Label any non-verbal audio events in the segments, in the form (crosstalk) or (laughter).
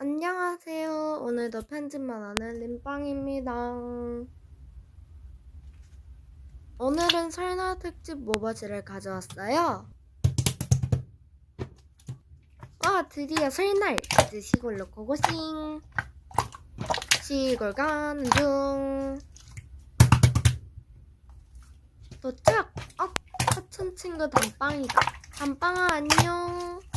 안녕하세요. 오늘도 편집만 하는 림빵입니다. 오늘은 설날 특집 모바지를 가져왔어요. 와, 드디어 설날! 이제 시골로 고고싱! 시골 가는 중. 도착! 어, 사촌 친구 단빵이다. 단빵아, 안녕.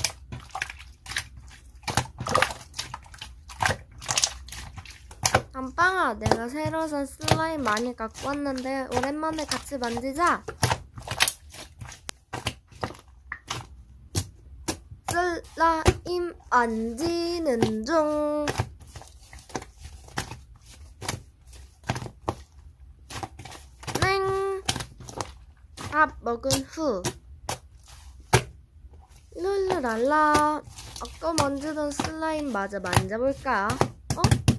안빵아, 내가 새로 산 슬라임 많이 갖고 왔는데 오랜만에 같이 만지자. 슬라임 만지는 중. 넹. 밥 먹은 후. 룰루랄라. 아까 만지던 슬라임 마저 만져볼까? 어?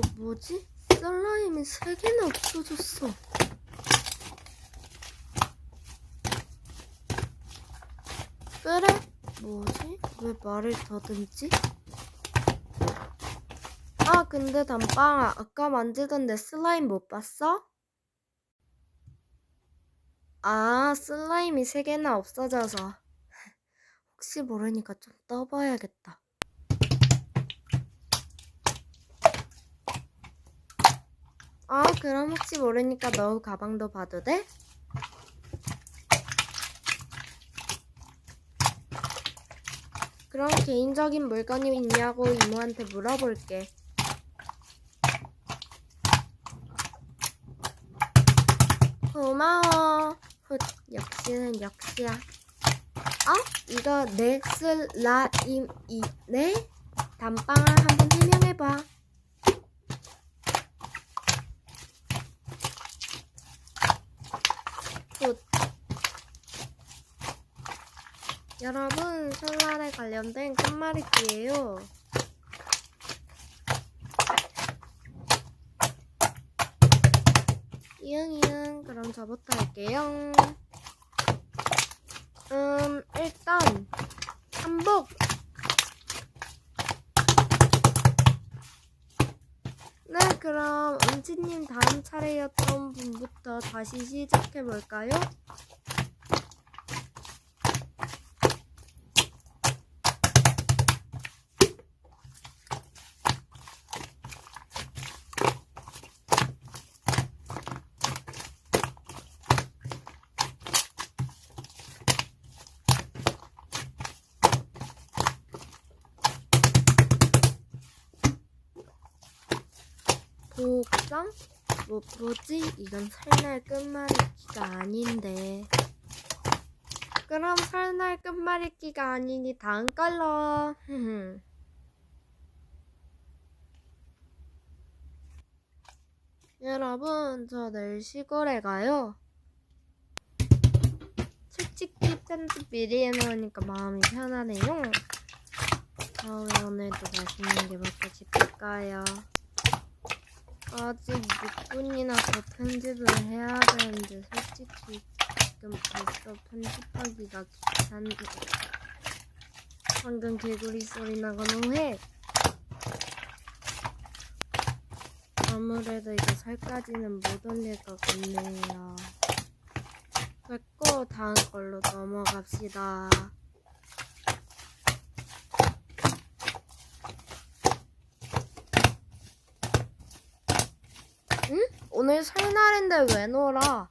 뭐, 뭐지? 슬라임이 세 개나 없어졌어. 그래? 뭐지? 왜 말을 더듬지? 아, 근데 단빵아, 아까 만지던 내 슬라임 못 봤어? 아, 슬라임이 세 개나 없어져서. (laughs) 혹시 모르니까 좀 떠봐야겠다. 아, 그럼 혹시 모르니까 너 가방도 봐도 돼? 그럼 개인적인 물건이 있냐고 이모한테 물어볼게. 고마워. 훗, 역시는 역시야. 어? 이거 내 슬라임이네? 단빵아 한번 해명해봐. 여러분, 설날에 관련된 끝말잇기예요. 이응이응, 그럼 저부터 할게요. 음, 일단, 한복. 네, 그럼 은지님 다음 차례였던 분부터 다시 시작해볼까요? 복상? 뭐, 뭐지? 이건 설날 끝말잇기가 아닌데. 그럼 설날 끝말잇기가 아니니 다음 걸로. (laughs) 여러분, 저 내일 시골에 가요. 솔직히 편집 미리 해놓으니까 마음이 편하네요. 다음에 오늘도 맛있는 게 먹고 싶을까요? 아직 6분이나 더 편집을 해야 되는데 솔직히 지금 벌써 편집하기가 귀찮네. 방금 개구리 소리 나고 해. 아무래도 이거 살까지는 못 올릴 것 같네요. 됐고 다음 걸로 넘어갑시다. 응? 오늘 설날인데 왜 놀아?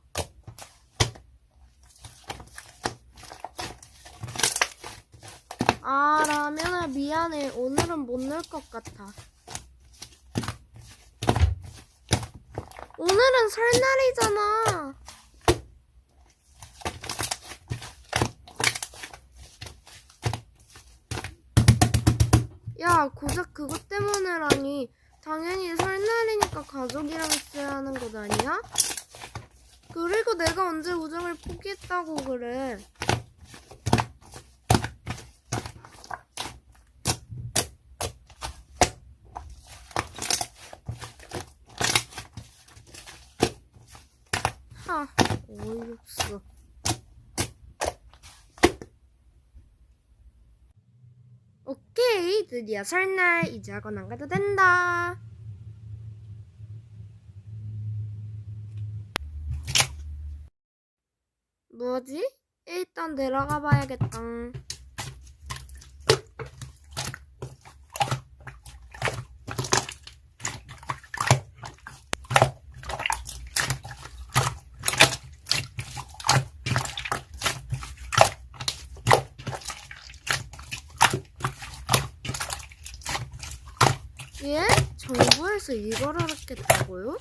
아, 라면아, 미안해. 오늘은 못 놀 것 같아. 오늘은 설날이잖아. 야, 고작 그것 때문에라니. 당연히 설날 이니까 가족이랑 있어야 하는 것 아니야? 그리고 내가 언제 우정을 포기했다고 그래. 하, 어이없어. 오케이, 드디어 설날 이제 학원 안 가도 된다. 뭐지? 일단 들어가 봐야겠다. 예? 정부에서 이걸 알았겠다고요?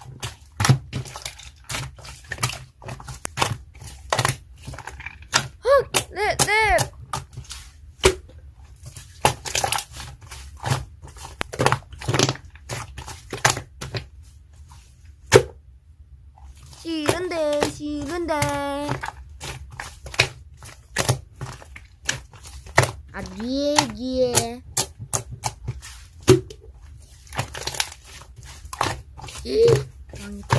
헉! 네, 네! 싫은데, 싫은데. 아. 이 망했다.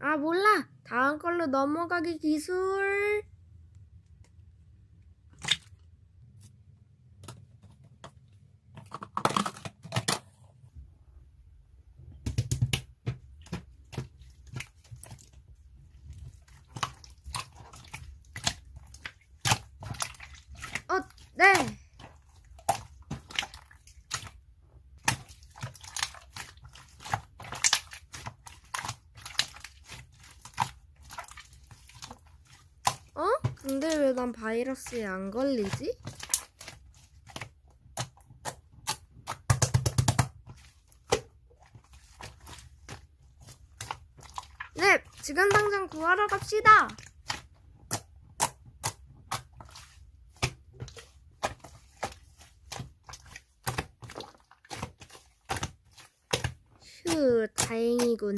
아 몰라 다음 걸로 넘어가기 기술 어, 네. 어? 근데 왜 난 바이러스에 안 걸리지? 네, 지금 당장 구하러 갑시다. 휴, 다행이군.